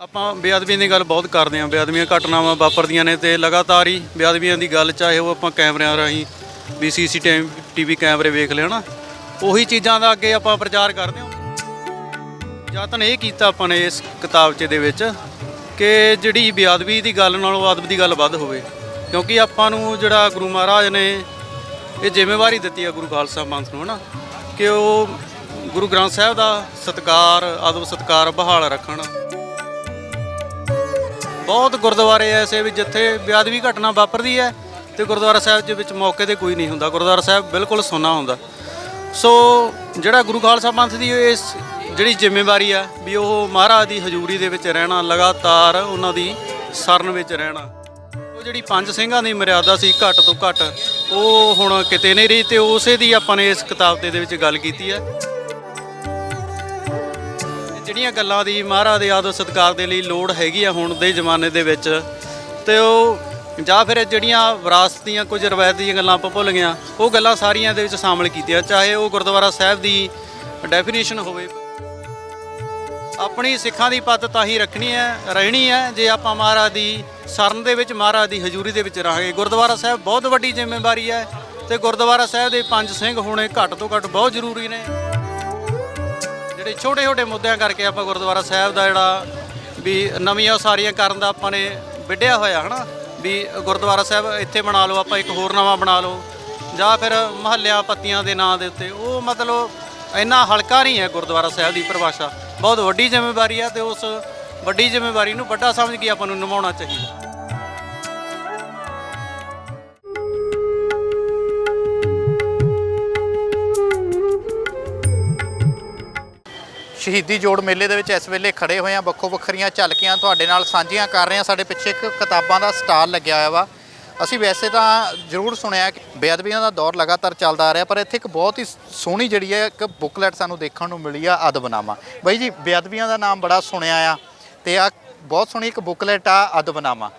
ਆਪਾਂ ਬੇਅਦਬੀ ਦੀ ਗੱਲ ਬਹੁਤ ਕਰਦੇ ਆਂ ਬੇਅਦਬੀਆਂ ਘਟਨਾਵਾਂ ਵਾਪਰਦੀਆਂ ਨੇ ਤੇ ਲਗਾਤਾਰ ਹੀ ਬੇਅਦਬੀਆਂ ਦੀ ਗੱਲ ਚਾਹੇ ਉਹ ਆਪਾਂ ਕੈਮਰਿਆਂ ਰਾਹੀਂ ਵੀ ਸੀਸੀਟੀਵੀ ਕੈਮਰੇ ਵੇਖ ਲਿਆ ਉਹੀ ਚੀਜ਼ਾਂ ਦਾ ਅੱਗੇ ਆਪਾਂ ਪ੍ਰਚਾਰ ਕਰਦੇ ਹਾਂ। ਯਤਨ ਇਹ ਕੀਤਾ ਆਪਾਂ ਨੇ ਇਸ ਕਿਤਾਬਚੇ ਦੇ ਵਿੱਚ ਕਿ ਜਿਹੜੀ ਬੇਅਦਬੀ ਦੀ ਗੱਲ ਨਾਲੋਂ ਅਦਬ ਦੀ ਗੱਲ ਵੱਧ ਹੋਵੇ। ਕਿਉਂਕਿ ਆਪਾਂ ਨੂੰ ਜਿਹੜਾ ਗੁਰੂ ਮਹਾਰਾਜ ਨੇ ਇਹ ਜ਼ਿੰਮੇਵਾਰੀ ਦਿੱਤੀ ਹੈ ਗੁਰੂ ਖਾਲਸਾ ਪੰਥ ਨੂੰ ਹਨਾ, ਕਿ ਉਹ ਗੁਰੂ ਗ੍ਰੰਥ ਸਾਹਿਬ ਦਾ ਸਤਕਾਰ, ਅਦਬ ਸਤਕਾਰ, ਬਹਾਲ ਰੱਖਣ। ਬਹੁਤ ਗੁਰਦੁਆਰੇ ਐਸੇ ਵੀ ਜਿੱਥੇ ਬੇਅਦਬੀ ਘਟਨਾ ਵਾਪਰਦੀ ਹੈ ਤੇ ਗੁਰਦੁਆਰਾ ਸਾਹਿਬ ਦੇ ਵਿੱਚ ਮੌਕੇ ਤੇ ਕੋਈ ਨਹੀਂ ਹੁੰਦਾ। ਗੁਰਦੁਆਰਾ ਸਾਹਿਬ ਬਿਲਕੁਲ ਸੁੰਨਾ ਹੁੰਦਾ। ਸੋ ਜਿਹੜਾ ਗੁਰੂ ਖਾਲਸਾ ਪੰਥ ਦੀ ਇਸ ਜਿਹੜੀ ਜ਼ਿੰਮੇਵਾਰੀ ਆ ਵੀ ਉਹ ਮਹਾਰਾਜ ਦੀ ਹਜ਼ੂਰੀ ਦੇ ਵਿੱਚ ਰਹਿਣਾ, ਲਗਾਤਾਰ ਉਹਨਾਂ ਦੀ ਸ਼ਰਨ ਵਿੱਚ ਰਹਿਣਾ। ਉਹ ਜਿਹੜੀ ਪੰਜ ਸਿੰਘਾਂ ਦੀ ਮਰਿਆਦਾ ਸੀ ਘੱਟ ਤੋਂ ਘੱਟ, ਉਹ ਹੁਣ ਕਿਤੇ ਨਹੀਂ ਰਹੀ ਤੇ ਉਸੇ ਦੀ ਆਪਾਂ ਨੇ ਇਸ ਕਿਤਾਬ ਦੇ ਵਿੱਚ ਗੱਲ ਕੀਤੀ ਹੈ। ਜਿਹੜੀਆਂ ਗੱਲਾਂ ਦੀ ਮਹਾਰਾਜ ਦੇ ਆਦਰ ਸਤਿਕਾਰ ਦੇ ਲਈ ਲੋੜ ਹੈਗੀ ਆ ਹੁਣ ਦੇ ਜ਼ਮਾਨੇ ਦੇ ਵਿੱਚ, ਤੇ ਉਹ ਜਾਂ ਫਿਰ ਜਿਹੜੀਆਂ ਵਿਰਾਸਤ ਦੀਆਂ ਕੁਝ ਰਵਾਇਤ ਦੀਆਂ ਗੱਲਾਂ ਆਪਾਂ ਭੁੱਲ ਗਈਆਂ ਉਹ ਗੱਲਾਂ ਸਾਰੀਆਂ ਦੇ ਵਿੱਚ ਸ਼ਾਮਲ ਕੀਤੀਆਂ, ਚਾਹੇ ਉਹ ਗੁਰਦੁਆਰਾ ਸਾਹਿਬ ਦੀ ਡੈਫੀਨੇਸ਼ਨ ਹੋਵੇ। ਆਪਣੀ ਸਿੱਖਾਂ ਦੀ ਪੱਤ ਤਾਂ ਹੀ ਰੱਖਣੀ ਹੈ, ਰਹਿਣੀ ਹੈ, ਜੇ ਆਪਾਂ ਮਹਾਰਾਜ ਦੀ ਸ਼ਰਨ ਦੇ ਵਿੱਚ, ਮਹਾਰਾਜ ਦੀ ਹਜ਼ੂਰੀ ਦੇ ਵਿੱਚ ਰਹਾਂਗੇ। ਗੁਰਦੁਆਰਾ ਸਾਹਿਬ ਬਹੁਤ ਵੱਡੀ ਜ਼ਿੰਮੇਵਾਰੀ ਹੈ, ਤੇ ਗੁਰਦੁਆਰਾ ਸਾਹਿਬ ਦੇ ਪੰਜ ਸਿੰਘ ਹੋਣੇ ਘੱਟ ਤੋਂ ਘੱਟ ਬਹੁਤ ਜ਼ਰੂਰੀ ਨੇ। ਜਿਹੜੇ ਛੋਟੇ ਛੋਟੇ ਮੁੱਦਿਆਂ ਕਰਕੇ ਆਪਾਂ ਗੁਰਦੁਆਰਾ ਸਾਹਿਬ ਦਾ ਜਿਹੜਾ ਵੀ ਨਵੀਆਂ ਉਸਾਰੀਆਂ ਕਰਨ ਦਾ ਆਪਾਂ ਨੇ ਵਿੱਢਿਆ ਹੋਇਆ, ਹਨਾ? ਵੀ ਗੁਰਦੁਆਰਾ ਸਾਹਿਬ ਇੱਥੇ ਬਣਾ ਲਓ, ਆਪਾਂ ਇੱਕ ਹੋਰ ਨਵਾਂ ਬਣਾ ਲਓ। ਜਾਂ ਫਿਰ ਮਹੱਲਿਆਂ ਪੱਤੀਆਂ ਦੇ ਨਾਂ ਦੇ ਉੱਤੇ। ਉਹ ਮਤਲਬ ਇੰਨਾ ਹਲਕਾ ਨਹੀਂ ਹੈ ਗੁਰਦੁਆਰਾ ਸਾਹਿਬ ਦੀ ਪਰਿਭਾਸ਼ਾ। ਬਹੁਤ ਵੱਡੀ ਜ਼ਿੰਮੇਵਾਰੀ ਹੈ ਤੇ ਉਸ ਵੱਡੀ ਜ਼ਿੰਮੇਵਾਰੀ ਨੂੰ ਵੱਡਾ ਸਮਝ ਕੇ ਆਪਾਂ ਨੂੰ ਨਿਭਾਉਣਾ ਚਾਹੀਦਾ। ਸ਼ਹੀਦੀ ਜੋੜ ਮੇਲੇ ਦੇ ਵਿੱਚ ਇਸ ਵੇਲੇ ਖੜੇ ਹੋਏ ਆ ਵੱਖੋ ਵੱਖਰੀਆਂ ਝਲਕੀਆਂ ਤੁਹਾਡੇ ਨਾਲ ਸਾਂਝੀਆਂ ਕਰ ਰਹੇ ਆ ਸਾਡੇ ਪਿੱਛੇ ਇੱਕ ਕਿਤਾਬਾਂ ਦਾ ਸਟਾਲ ਲੱਗਿਆ ਹੋਇਆ ਵਾ। ਅਸੀਂ ਵੈਸੇ ਤਾਂ ਜ਼ਰੂਰ ਸੁਣਿਆ ਕਿ ਬੇਅਦਬੀਆਂ ਦਾ ਦੌਰ ਲਗਾਤਾਰ ਚੱਲਦਾ ਆ ਰਿਹਾ, ਪਰ ਇੱਥੇ ਇੱਕ ਬਹੁਤ ਹੀ ਸੋਹਣੀ ਜਿਹੜੀ ਹੈ, ਇੱਕ ਬੁੱਕਲੈਟ ਸਾਨੂੰ ਦੇਖਣ ਨੂੰ ਮਿਲੀ ਆ, ਅਦਬਨਾਮਾ। ਬਾਈ ਜੀ, ਬੇਅਦਬੀਆਂ ਦਾ ਨਾਮ ਬੜਾ ਸੁਣਿਆ ਆ ਤੇ ਆ ਬਹੁਤ ਸੋਹਣੀ ਇੱਕ ਬੁੱਕਲੈਟ ਆ, ਅਦਬਨਾਮਾ।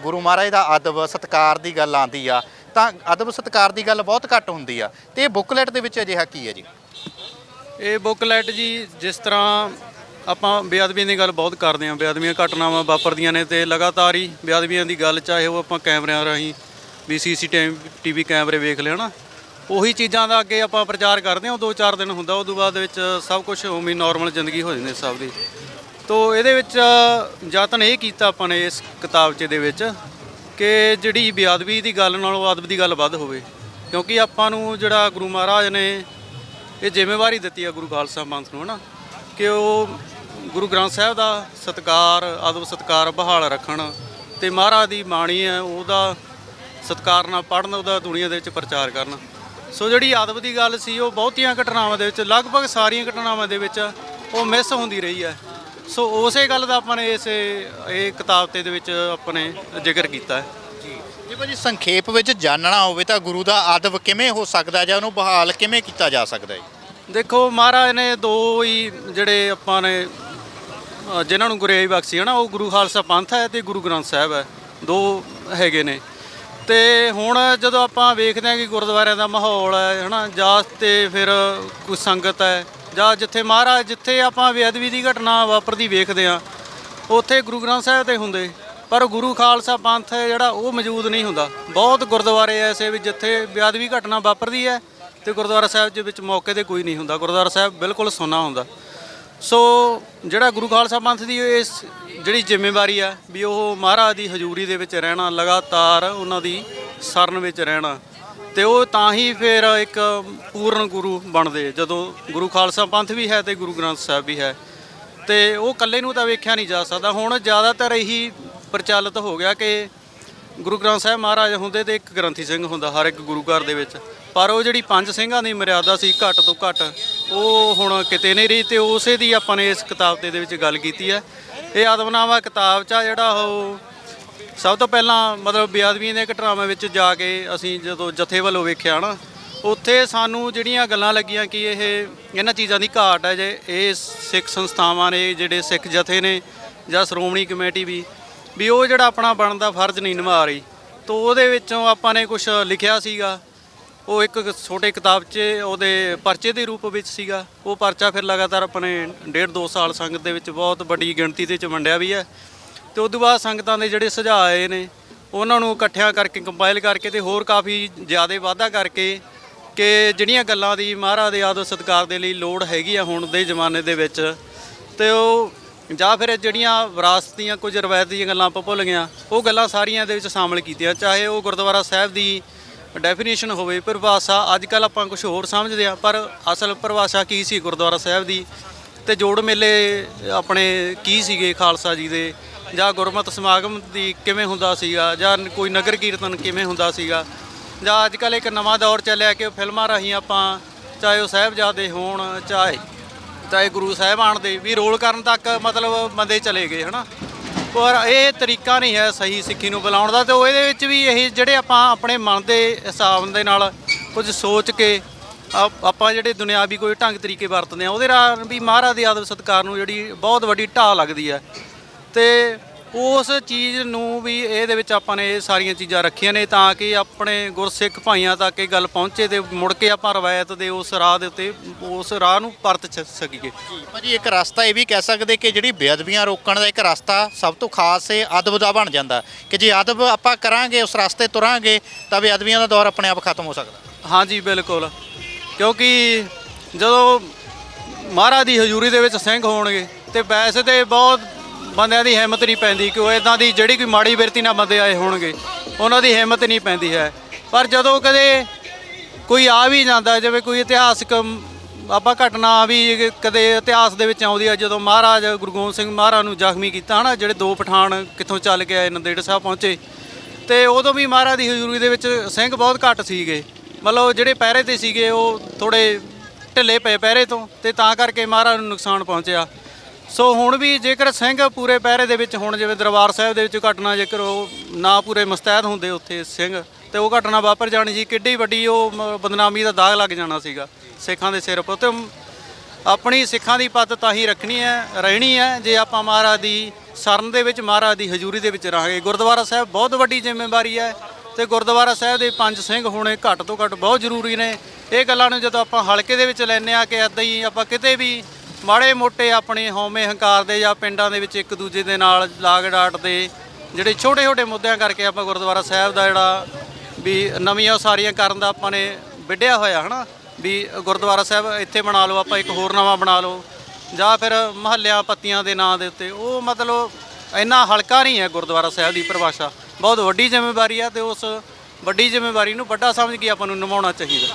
ਗੁਰੂ ਮਹਾਰਾਜ ਦਾ ਅਦਬ, ਸਤਕਾਰ ਦੀ ਗੱਲ ਆਂਦੀ ਆ। ਤਾਂ ਅਦਬ, ਸਤਕਾਰ ਦੀ ਗੱਲ ਬਹੁਤ ਘੱਟ ਹੁੰਦੀ ਆ। ਤੇ ਇਹ ਬੁੱਕਲੈਟ ਦੇ ਵਿੱਚ ਅਜਿਹਾ ਕੀ ਹੈ ਜੀ? ਇਹ ਬੁੱਕਲੈਟ ਜੀ, ਜਿਸ ਤਰ੍ਹਾਂ ਆਪਾਂ ਬੇਅਦਬੀਆਂ ਦੀ ਗੱਲ ਬਹੁਤ ਕਰਦੇ ਆਂ ਬੇਅਦਬੀਆਂ ਘਟਨਾਵਾਂ ਵਾਪਰਦੀਆਂ ਨੇ ਤੇ ਲਗਾਤਾਰ ਹੀ ਬੇਅਦਬੀਆਂ ਦੀ ਗੱਲ, ਚਾਹੇ ਉਹ ਆਪਾਂ ਕੈਮਰਿਆਂ ਰਾਹੀਂ ਵੀ ਸੀਸੀਟੀਵੀ ਕੈਮਰੇ ਵੇਖ ਲਿਆ ਨਾ ਉਹੀ ਚੀਜ਼ਾਂ ਦਾ ਅੱਗੇ ਆਪਾਂ ਪ੍ਰਚਾਰ ਕਰਦੇ ਹਾਂ, ਉਹ ਦੋ ਚਾਰ ਦਿਨ ਹੁੰਦਾ ਉਦੋਂ ਬਾਅਦ ਵਿੱਚ ਸਭ ਕੁਝ ਉਵੇਂ ਨਾਰਮਲ ਜ਼ਿੰਦਗੀ ਹੋ ਜਾਂਦੀ ਸਭ ਦੀ। ਤੋ ਇਹਦੇ ਵਿੱਚ ਯਤਨ ਇਹ ਕੀਤਾ ਆਪਾਂ ਨੇ ਇਸ ਕਿਤਾਬਚੇ ਦੇ ਵਿੱਚ ਕਿ ਜਿਹੜੀ ਬੇਅਦਬੀ ਦੀ ਗੱਲ ਨਾਲੋਂ ਆਦਬ ਦੀ ਗੱਲ ਵੱਧ ਹੋਵੇ। ਕਿਉਂਕਿ ਆਪਾਂ ਨੂੰ ਜਿਹੜਾ ਗੁਰੂ ਮਹਾਰਾਜ ਨੇ ਇਹ ਜ਼ਿੰਮੇਵਾਰੀ ਦਿੱਤੀ ਆ ਗੁਰੂ ਖਾਲਸਾ ਪੰਥ ਨੂੰ, ਹਨਾ? ਕਿ ਉਹ ਗੁਰੂ ਗ੍ਰੰਥ ਸਾਹਿਬ ਦਾ ਸਤਕਾਰ ਆਦਬ ਸਤਕਾਰ ਬਹਾਲ ਰੱਖਣ ਤੇ ਮਹਾਰਾਜ ਦੀ ਬਾਣੀ ਹੈ, ਉਹਦਾ ਸਤਕਾਰ ਨਾਲ ਪੜਨ ਉਹਦਾ ਦੁਨੀਆ ਦੇ ਵਿੱਚ ਪ੍ਰਚਾਰ ਕਰਨ। ਸੋ ਜਿਹੜੀ ਆਦਬ ਦੀ ਗੱਲ ਸੀ, ਉਹ ਬਹੁਤੀਆਂ ਘਟਨਾਵਾਂ ਦੇ ਵਿੱਚ, ਲਗਭਗ ਸਾਰੀਆਂ ਘਟਨਾਵਾਂ ਦੇ ਵਿੱਚ ਉਹ ਮਿਸ ਹੁੰਦੀ ਰਹੀ ਹੈ। ਸੋ ਉਸੇ ਗੱਲ ਦਾ ਆਪਾਂ ਨੇ ਇਸ, ਇਹ ਕਿਤਾਬ ਤੇ ਦੇ ਵਿੱਚ ਆਪਣੇ ਜ਼ਿਕਰ ਕੀਤਾ ਹੈ। ਜੀ ਭਾਜੀ ਸੰਖੇਪ ਵਿੱਚ ਜਾਣਨਾ ਹੋਵੇ ਤਾਂ ਗੁਰੂ ਦਾ ਅਦਬ ਕਿਵੇਂ ਹੋ ਸਕਦਾ ਜਾਂ ਉਹਨੂੰ ਬਹਾਲ ਕਿਵੇਂ ਕੀਤਾ ਜਾ ਸਕਦਾ ਹੈ? ਦੇਖੋ ਮਹਾਰਾਜ ਨੇ ਦੋ ਹੀ ਜਿਹੜੇ ਆਪਾਂ ਨੇ ਅ, ਜਿਨ੍ਹਾਂ ਨੂੰ ਗੁਰਿਆਈ ਬਖਸ਼ੀ ਹੈ ਨਾ ਉਹ ਗੁਰੂ ਖਾਲਸਾ ਪੰਥ ਹੈ ਤੇ ਗੁਰੂ ਗ੍ਰੰਥ ਸਾਹਿਬ ਹੈ। ਦੋ ਹੈਗੇ ਨੇ। ਤੇ ਹੁਣ ਜਦੋਂ ਆਪਾਂ ਵੇਖਦੇ ਹਾਂ ਕਿ ਗੁਰਦੁਆਰਿਆਂ ਦਾ ਮਾਹੌਲ ਹੈ ਹਨਾ ਜਾਂ ਤੇ ਫਿਰ ਕੋਈ ਸੰਗਤ ਹੈ ਜਾਂ ਜਿੱਥੇ ਮਹਾਰਾਜ ਜਿੱਥੇ ਆਪਾਂ ਬੇਅਦਬੀ ਦੀ ਘਟਨਾ ਵਾਪਰਦੀ ਵੇਖਦੇ ਹਾਂ ਉੱਥੇ ਗੁਰੂ ਗ੍ਰੰਥ ਸਾਹਿਬ ਤੇ ਹੁੰਦੇ। ਪਰ ਗੁਰੂ ਖਾਲਸਾ ਪੰਥ ਜਿਹੜਾ ਉਹ ਮੌਜੂਦ ਨਹੀਂ ਹੁੰਦਾ। ਬਹੁਤ ਗੁਰਦੁਆਰੇ ਐਸੇ ਵੀ ਜਿੱਥੇ ਬੇਅਦਬੀ ਘਟਨਾ ਵਾਪਰਦੀ ਹੈ ਤੇ ਗੁਰਦੁਆਰਾ ਸਾਹਿਬ ਦੇ ਵਿੱਚ ਮੌਕੇ ਤੇ ਕੋਈ ਨਹੀਂ ਹੁੰਦਾ। ਗੁਰਦੁਆਰਾ ਸਾਹਿਬ ਬਿਲਕੁਲ ਸੁੰਨਾ ਹੁੰਦਾ। ਸੋ ਜਿਹੜਾ ਗੁਰੂ ਖਾਲਸਾ ਪੰਥ ਦੀ ਇਸ ਜਿਹੜੀ ਜ਼ਿੰਮੇਵਾਰੀ ਆ ਵੀ ਉਹ ਮਹਾਰਾਜ ਦੀ ਹਜ਼ੂਰੀ ਦੇ ਵਿੱਚ ਰਹਿਣਾ, ਲਗਾਤਾਰ ਉਹਨਾਂ ਦੀ ਸ਼ਰਨ ਵਿੱਚ ਰਹਿਣਾ ਤੇ ਉਹ ਤਾਂ ਹੀ ਫਿਰ ਇੱਕ ਪੂਰਨ ਗੁਰੂ ਬਣਦੇ ਜਦੋਂ ਗੁਰੂ ਖਾਲਸਾ ਪੰਥ ਵੀ ਹੈ ਤੇ ਗੁਰੂ ਗ੍ਰੰਥ ਸਾਹਿਬ ਵੀ ਹੈ। ਤੇ ਉਹ ਇਕੱਲੇ ਨੂੰ ਤਾਂ ਵੇਖਿਆ ਨਹੀਂ ਜਾ ਸਕਦਾ। ਹੁਣ ਜ਼ਿਆਦਾਤਰ ਇਹੀ ਪ੍ਰਚਲਿਤ ਹੋ ਗਿਆ ਕਿ ਗੁਰੂ ਗ੍ਰੰਥ ਸਾਹਿਬ ਮਹਾਰਾਜ ਹੁੰਦੇ ਤੇ ਇੱਕ ਗ੍ਰੰਥੀ ਸਿੰਘ ਹੁੰਦਾ, ਹਰ ਇੱਕ ਗੁਰੂ ਘਰ ਦੇ ਵਿੱਚ। ਪਰ ਉਹ ਜਿਹੜੀ ਪੰਜ ਸਿੰਘਾਂ ਦੀ ਮਰਿਆਦਾ ਸੀ, ਘੱਟ ਤੋਂ ਘੱਟ, ਉਹ ਹੁਣ ਕਿਤੇ ਨਹੀਂ ਰਹੀ ਤੇ ਉਸੇ ਦੀ ਆਪਾਂ ਨੇ ਇਸ ਕਿਤਾਬ ਦੇ ਵਿੱਚ ਗੱਲ ਕੀਤੀ ਹੈ। ਇਹ ਆਦਮਨਾਮਾ ਕਿਤਾਬ 'ਚ ਆ ਜਿਹੜਾ ਉਹ ਸਭ ਤੋਂ ਪਹਿਲਾਂ ਮਤਲਬ ਬੇਅਦਬੀ ਦੇ ਘਟਨਾਵਾਂ ਵਿੱਚ ਜਾ ਕੇ ਅਸੀਂ ਜਦੋਂ ਜਥੇ ਵੱਲੋਂ ਵੇਖਿਆ ਨਾ, ਉੱਥੇ ਸਾਨੂੰ ਜਿਹੜੀਆਂ ਗੱਲਾਂ ਲੱਗੀਆਂ ਕਿ ਇਹ ਇਹਨਾਂ ਚੀਜ਼ਾਂ ਦੀ ਘਾਟ ਹੈ ਜੇ ਇਹ ਸਿੱਖ ਸੰਸਥਾਵਾਂ ਨੇ, ਜਿਹੜੇ ਸਿੱਖ ਜਥੇ ਨੇ ਜਾਂ ਸ਼੍ਰੋਮਣੀ ਕਮੇਟੀ ਵੀ ਵੀ ਉਹ ਜਿਹੜਾ ਆਪਣਾ ਬਣਦਾ ਫਰਜ਼ ਨਹੀਂ ਨਿਭਾ ਰਹੀ। ਤੋ ਉਹਦੇ ਵਿੱਚੋਂ ਆਪਾਂ ਨੇ ਕੁਝ ਲਿਖਿਆ ਸੀਗਾ। ਉਹ ਇੱਕ ਛੋਟੇ ਕਿਤਾਬ 'ਚ ਉਹਦੇ ਪਰਚੇ ਦੇ ਰੂਪ ਵਿੱਚ ਸੀਗਾ। ਉਹ ਪਰਚਾ ਫਿਰ ਲਗਾਤਾਰ ਆਪਣੇ ਡੇਢ ਦੋ ਸਾਲ ਸੰਗਤ ਦੇ ਵਿੱਚ ਬਹੁਤ ਵੱਡੀ ਗਿਣਤੀ ਦੇ ਵਿੱਚ ਵੰਡਿਆ ਵੀ ਹੈ। ਤੇ ਉਸ ਤੋਂ ਬਾਅਦ ਸੰਗਤਾਂ ਦੇ ਜਿਹੜੇ ਸੁਝਾਅ ਆਏ ਨੇ, ਉਹਨਾਂ ਨੂੰ ਇਕੱਠਿਆਂ ਕਰਕੇ ਕੰਪਾਈਲ ਕਰਕੇ ਤੇ ਹੋਰ ਕਾਫੀ ਜ਼ਿਆਦਾ ਵਾਧਾ ਕਰਕੇ ਕਿ ਜਿਹੜੀਆਂ ਗੱਲਾਂ ਦੀ ਮਹਾਰਾਜ ਦੇ ਆਦਰ ਸਤਿਕਾਰ ਦੇ ਲਈ ਲੋੜ ਹੈਗੀ ਆ ਹੁਣ ਦੇ ਜ਼ਮਾਨੇ ਦੇ ਵਿੱਚ, ਤੇ ਉਹ ਜਾਂ ਫਿਰ ਜਿਹੜੀਆਂ ਵਿਰਾਸਤ ਦੀਆਂ ਕੁਝ ਰਵਾਇਤ ਦੀਆਂ ਗੱਲਾਂ ਆਪਾਂ ਭੁੱਲ ਗਈਆਂ ਉਹ ਗੱਲਾਂ ਸਾਰੀਆਂ ਦੇ ਵਿੱਚ ਸ਼ਾਮਲ ਕੀਤੀਆਂ, ਚਾਹੇ ਉਹ ਗੁਰਦੁਆਰਾ ਸਾਹਿਬ ਦੀ ਡੈਫੀਨੇਸ਼ਨ ਹੋਵੇ, ਪਰਿਭਾਸ਼ਾ ਅੱਜ ਕੱਲ ਆਪਾਂ ਕੁਝ ਹੋਰ ਸਮਝਦੇ ਆ ਪਰ ਅਸਲ ਪਰਿਭਾਸ਼ਾ ਕੀ ਸੀ ਗੁਰਦੁਆਰਾ ਸਾਹਿਬ ਦੀ? ਤੇ ਜੋੜ ਮੇਲੇ ਆਪਣੇ ਕੀ ਸੀਗੇ ਖਾਲਸਾ ਜੀ ਦੇ? ਜਾਂ ਗੁਰਮਤਿ ਸਮਾਗਮ ਦੀ ਕਿਵੇਂ ਹੁੰਦਾ ਸੀਗਾ? ਜਾਂ ਕੋਈ ਨਗਰ ਕੀਰਤਨ ਕਿਵੇਂ ਹੁੰਦਾ ਸੀਗਾ? ਜਾਂ ਅੱਜ ਕੱਲ ਇੱਕ ਨਵਾਂ ਦੌਰ ਚੱਲਿਆ ਕਿ ਫਿਲਮਾਂ ਰਾਹੀਂ ਆਪਾਂ ਚਾਹੇ ਉਹ ਸਾਹਿਬਜ਼ਾਦੇ ਹੋਣ, ਚਾਹੇ ਚਾਹੇ ਗੁਰੂ ਸਾਹਿਬਾਨ ਦੇ ਵੀ ਰੋਲ ਕਰਨ ਤੱਕ ਮਤਲਬ ਬੰਦੇ ਚਲੇ ਗਏ, ਹਨਾ? ਪਰ ਇਹ ਤਰੀਕਾ ਨਹੀਂ ਹੈ ਸਹੀ ਸਿੱਖੀ ਨੂੰ ਬੁਲਾਉਣ ਦਾ ਤੇ ਉਹ ਇਹਦੇ ਵਿੱਚ ਵੀ ਇਹ ਜਿਹੜੇ ਆਪਾਂ ਆਪਣੇ ਮਨ ਦੇ ਹਿਸਾਬ ਦੇ ਨਾਲ ਕੁਝ ਸੋਚ ਕੇ ਆਪ- ਆਪਾਂ ਜਿਹੜੇ ਦੁਨਿਆਵੀ ਕੋਈ ਢੰਗ ਤਰੀਕੇ ਵਰਤਦੇ ਆ ਉਹਦੇ ਨਾਲ ਵੀ ਮਹਾਰਾਜ ਦੇ ਆਦਰ ਸਤਿਕਾਰ ਨੂੰ ਜਿਹੜੀ ਬਹੁਤ ਵੱਡੀ ਢਾਹ ਲੱਗਦੀ ਹੈ। ਤੇ ਉਸ ਚੀਜ਼ ਨੂੰ ਵੀ ਇਹਦੇ ਵਿੱਚ ਆਪਾਂ ਨੇ ਇਹ ਸਾਰੀਆਂ ਚੀਜ਼ਾਂ ਰੱਖੀਆਂ ਨੇ ਤਾਂ ਕਿ ਆਪਣੇ ਗੁਰਸਿੱਖ ਭਾਈਆਂ ਤੱਕ ਇਹ ਗੱਲ ਪਹੁੰਚੇ ਤੇ ਮੁੜ ਕੇ ਆਪਾਂ ਰਵਾਇਤ ਦੇ ਉਸ ਰਾਹ ਦੇ ਉੱਤੇ ਉਸ ਰਾਹ ਨੂੰ ਪਰਤ ਚ ਸਕੀਏ। ਭਾਜੀ ਇੱਕ ਰਸਤਾ ਇਹ ਵੀ ਕਹਿ ਸਕਦੇ ਕਿ ਜਿਹੜੀ ਬੇਅਦਬੀਆਂ ਰੋਕਣ ਦਾ ਇੱਕ ਰਸਤਾ ਸਭ ਤੋਂ ਖਾਸ ਇਹ ਅਦਬ ਦਾ ਬਣ ਜਾਂਦਾ ਕਿ ਜੇ ਅਦਬ ਆਪਾਂ ਕਰਾਂਗੇ ਉਸ ਰਸਤੇ ਤੁਰਾਂਗੇ ਤਾਂ ਬੇਅਦਬੀਆਂ ਦਾ ਦੌਰ ਆਪਣੇ ਆਪ ਖਤਮ ਹੋ ਸਕਦਾ। ਹਾਂਜੀ ਬਿਲਕੁਲ। ਕਿਉਂਕਿ ਜਦੋਂ ਮਹਾਰਾਜ ਦੀ ਹਜ਼ੂਰੀ ਦੇ ਵਿੱਚ ਸਿੰਘ ਹੋਣਗੇ ਤੇ ਵੈਸੇ ਤੇ ਬਹੁਤ ਬੰਦਿਆਂ ਦੀ ਹਿੰਮਤ ਨਹੀਂ ਪੈਂਦੀ ਕਿ ਉਹ ਇਦਾਂ ਦੀ ਜਿਹੜੀ ਕੋਈ ਮਾੜੀ ਬਿਰਤੀ ਨਾਲ ਬੰਦੇ ਆਏ ਹੋਣਗੇ, ਉਹਨਾਂ ਦੀ ਹਿੰਮਤ ਨਹੀਂ ਪੈਂਦੀ ਹੈ। ਪਰ ਜਦੋਂ ਕਦੇ ਕੋਈ ਆ ਵੀ ਜਾਂਦਾ, ਜਿਵੇਂ ਕੋਈ ਇਤਿਹਾਸਕ ਆਪਾਂ ਘਟਨਾ ਵੀ ਕਦੇ ਇਤਿਹਾਸ ਦੇ ਵਿੱਚ ਆਉਂਦੀ ਆ ਜਦੋਂ ਮਹਾਰਾਜ ਗੁਰੂ ਗੋਬਿੰਦ ਸਿੰਘ ਮਹਾਰਾਜ ਨੂੰ ਜ਼ਖਮੀ ਕੀਤਾ, ਹਨਾ, ਜਿਹੜੇ ਦੋ ਪਠਾਨ ਕਿੱਥੋਂ ਚੱਲ ਕੇ ਆਏ, ਨੰਦੇੜ ਸਾਹਿਬ ਪਹੁੰਚੇ, ਤੇ ਉਦੋਂ ਵੀ ਮਹਾਰਾਜ ਦੀ ਹਜ਼ੂਰੀ ਦੇ ਵਿੱਚ ਸਿੰਘ ਬਹੁਤ ਘੱਟ ਸੀਗੇ। ਮਤਲਬ ਜਿਹੜੇ ਪਹਿਰੇ ਤੇ ਸੀਗੇ, ਉਹ ਥੋੜੇ ਢਿੱਲੇ ਪਏ ਪਹਿਰੇ ਤੋਂ, ਤੇ ਤਾਂ ਕਰਕੇ ਮਹਾਰਾਜ ਨੂੰ ਨੁਕਸਾਨ ਪਹੁੰਚਿਆ। ਸੋ ਹੁਣ ਵੀ ਜੇਕਰ ਸਿੰਘ ਪੂਰੇ ਪਹਿਰੇ ਦੇ ਵਿੱਚ ਹੁਣ ਜਿਵੇਂ ਦਰਬਾਰ ਸਾਹਿਬ ਦੇ ਵਿੱਚ ਘਟਨਾ ਜੇਕਰ ਉਹ ਨਾ ਪੂਰੇ ਮੁਸਤੈਦ ਹੁੰਦੇ ਉੱਥੇ ਸਿੰਘ, ਤੇ ਉਹ ਘਟਨਾ ਵਾਪਰ ਜਾਣੀ ਸੀ ਕਿੱਡੀ ਵੱਡੀ ਉਹ ਬਦਨਾਮੀ ਦਾ ਦਾਗ ਲੱਗ ਜਾਣਾ ਸੀਗਾ ਸਿੱਖਾਂ ਦੇ ਸਿਰ ਉੱਪਰ। ਤੇ ਆਪਣੀ ਸਿੱਖਾਂ ਦੀ ਪੱਤ ਤਾਂ ਹੀ ਰੱਖਣੀ ਹੈ, ਰਹਿਣੀ ਹੈ, ਜੇ ਆਪਾਂ ਮਹਾਰਾਜ ਦੀ ਸ਼ਰਨ ਦੇ ਵਿੱਚ, ਮਹਾਰਾਜ ਦੀ ਹਜ਼ੂਰੀ ਦੇ ਵਿੱਚ ਰਹਾਂਗੇ। ਗੁਰਦੁਆਰਾ ਸਾਹਿਬ ਬਹੁਤ ਵੱਡੀ ਜ਼ਿੰਮੇਵਾਰੀ ਹੈ ਤੇ ਗੁਰਦੁਆਰਾ ਸਾਹਿਬ ਦੇ ਪੰਜ ਸਿੰਘ ਹੋਣੇ ਘੱਟ ਤੋਂ ਘੱਟ ਬਹੁਤ ਜ਼ਰੂਰੀ ਨੇ। ਇਹ ਗੱਲਾਂ ਨੂੰ ਜਦੋਂ ਆਪਾਂ ਹਲਕੇ ਦੇ ਵਿੱਚ ਲੈਂਦੇ ਆ ਕਿ ਐਦਾਂ ਹੀ ਆਪਾਂ ਕਿਤੇ ਵੀ ਮਾੜੇ ਮੋਟੇ ਆਪਣੇ ਹਉਮੈ ਹੰਕਾਰ ਦੇ ਜਾਂ ਪਿੰਡਾਂ ਦੇ ਵਿੱਚ ਇੱਕ ਦੂਜੇ ਦੇ ਨਾਲ ਲਾਗ ਡਾਟ ਦੇ ਜਿਹੜੇ ਛੋਟੇ ਛੋਟੇ ਮੁੱਦਿਆਂ ਕਰਕੇ ਆਪਾਂ ਗੁਰਦੁਆਰਾ ਸਾਹਿਬ ਦਾ ਜਿਹੜਾ ਵੀ ਨਵੀਆਂ ਉਸਾਰੀਆਂ ਕਰਨ ਦਾ ਆਪਾਂ ਨੇ ਵਿੱਢਿਆ ਹੋਇਆ, ਹਨਾ? ਵੀ ਗੁਰਦੁਆਰਾ ਸਾਹਿਬ ਇੱਥੇ ਬਣਾ ਲਓ, ਆਪਾਂ ਇੱਕ ਹੋਰ ਨਵਾਂ ਬਣਾ ਲਓ, ਜਾਂ ਫਿਰ ਮਹੱਲਿਆਂ ਪੱਤੀਆਂ ਦੇ ਨਾਂ ਦੇ ਉੱਤੇ। ਉਹ ਮਤਲਬ ਇੰਨਾ ਹਲਕਾ ਨਹੀਂ ਹੈ ਗੁਰਦੁਆਰਾ ਸਾਹਿਬ ਦੀ ਪਰਿਭਾਸ਼ਾ। ਬਹੁਤ ਵੱਡੀ ਜ਼ਿੰਮੇਵਾਰੀ ਆ ਤੇ ਉਸ ਵੱਡੀ ਜ਼ਿੰਮੇਵਾਰੀ ਨੂੰ ਵੱਡਾ ਸਮਝ ਕੇ ਆਪਾਂ ਨੂੰ ਨਿਭਾਉਣਾ ਚਾਹੀਦਾ।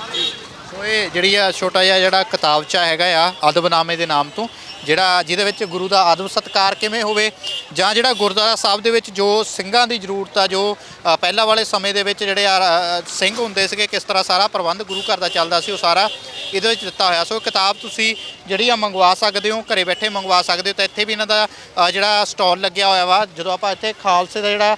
ਸੋ ਇਹ ਜਿਹੜੀ ਆ ਛੋਟਾ ਜਿਹਾ ਜਿਹੜਾ ਕਿਤਾਬਚਾ ਹੈਗਾ ਆ ਅਦਬਨਾਮੇ ਦੇ ਨਾਮ ਤੋਂ ਜਿਹੜਾ ਜਿਹਦੇ ਵਿੱਚ ਗੁਰੂ ਦਾ ਆਦਬ ਸਤਕਾਰ ਕਿਵੇਂ ਹੋਵੇ ਜਾਂ ਜਿਹੜਾ ਗੁਰਦੁਆਰਾ ਸਾਹਿਬ ਦੇ ਵਿੱਚ ਜੋ ਸਿੰਘਾਂ ਦੀ ਜ਼ਰੂਰਤ ਆ, ਜੋ ਪਹਿਲਾਂ ਵਾਲੇ ਸਮੇਂ ਦੇ ਵਿੱਚ ਜਿਹੜੇ ਆ ਸਿੰਘ ਹੁੰਦੇ ਸੀਗੇ, ਕਿਸ ਤਰ੍ਹਾਂ ਸਾਰਾ ਪ੍ਰਬੰਧ ਗੁਰੂ ਘਰ ਦਾ ਚੱਲਦਾ ਸੀ, ਉਹ ਸਾਰਾ ਇਹਦੇ ਵਿੱਚ ਦਿੱਤਾ ਹੋਇਆ। ਸੋ ਕਿਤਾਬ ਤੁਸੀਂ ਜਿਹੜੀ ਆ ਮੰਗਵਾ ਸਕਦੇ ਹੋ, ਘਰੇ ਬੈਠੇ ਮੰਗਵਾ ਸਕਦੇ ਹੋ, ਤਾਂ ਇੱਥੇ ਵੀ ਇਹਨਾਂ ਦਾ ਜਿਹੜਾ ਸਟਾਲ ਲੱਗਿਆ ਹੋਇਆ ਵਾ, ਜਦੋਂ ਆਪਾਂ ਇੱਥੇ ਖਾਲਸੇ ਦਾ ਜਿਹੜਾ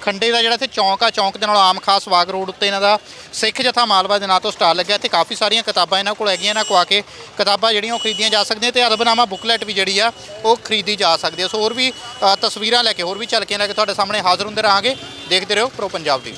ਖੰਡੇ ਦਾ ਜਿਹੜਾ ਇੱਥੇ ਚੌਂਕ ਆ, ਚੌਂਕ ਦੇ ਨਾਲ ਆਮ ਖਾਸ ਵਾਗ ਰੋਡ ਉੱਤੇ ਇਹਨਾਂ ਦਾ ਸਿੱਖ ਜਥਾ ਮਾਲਵਾ ਦੇ ਨਾਂ ਤੋਂ ਸਟਾਲ ਲੱਗਿਆ। ਇੱਥੇ ਕਾਫੀ ਸਾਰੀਆਂ ਕਿਤਾਬਾਂ ਇਹਨਾਂ ਕੋਲ ਹੈਗੀਆਂ, ਇਹਨਾਂ ਕੋ ਆ ਕੇ ਕਿਤਾਬਾਂ ਜਿਹੜੀਆਂ ਉਹ ਖਰੀਦੀਆਂ ਜਾ ਸਕਦੀਆਂ ਤੇ ਅਦਬਨਾਮਾ ਬੁਕਲੈਟ ਵੀ ਜਿਹੜੀ ਆ ਉਹ ਖਰੀਦੀ ਜਾ ਸਕਦੀ ਹੈ ਸੋ ਹੋਰ ਵੀ ਅ, ਤਸਵੀਰਾਂ ਲੈ ਕੇ ਹੋਰ ਵੀ ਝਲਕੀਆਂ ਲੈ ਕੇ ਤੁਹਾਡੇ ਸਾਹਮਣੇ ਹਾਜ਼ਰ ਹੁੰਦੇ ਰਹਾਂਗੇ। ਦੇਖਦੇ ਰਹੋ ਪ੍ਰੋ ਪੰਜਾਬ ਦੀ